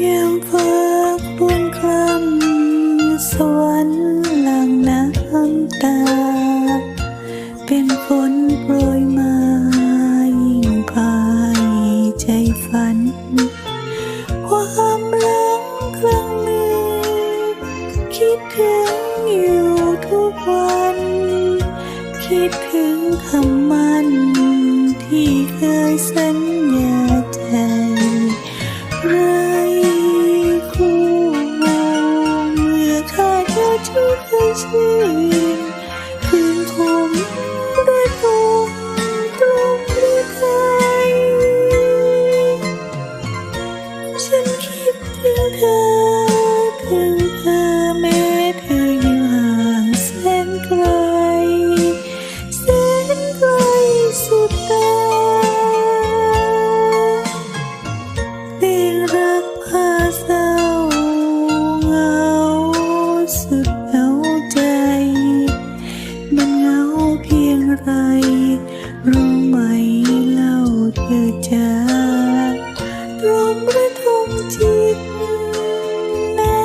ยามฟ้าครวญคลำสวรรค์หลังน้ำตา เป็นฝนโปรยมายิ่งพายใจฝัน ความหลังครั้งหนึ่คิดถึงอยู่ทุกวัน คิดถึงคำมันที่เคยสัญญา ชื่ รู้ไหมเล่าเธอจะตรมระทมจิตนา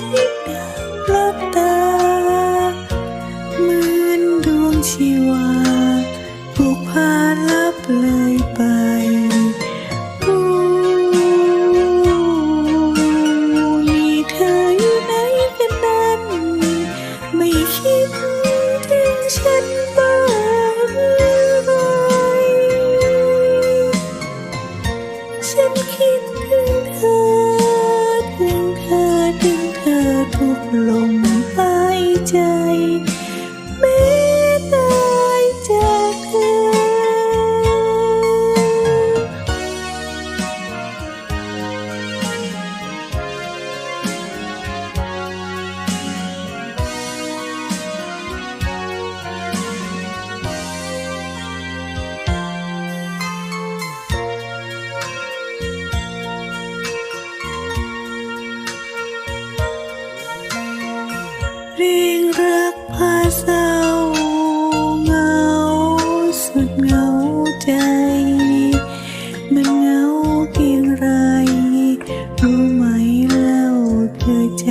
ที่ดาวลับตาเหมือนดวงชีวาถูกพาลับเลยไปมีเธออยู่ไหนกันนั้นไม่คิดถึงฉันบ้า ลม เรียงรักพาเศร้าเหงาสุดเหงาใจ มันเหงาเพียงไร รู้ไหมเล่าเธอจ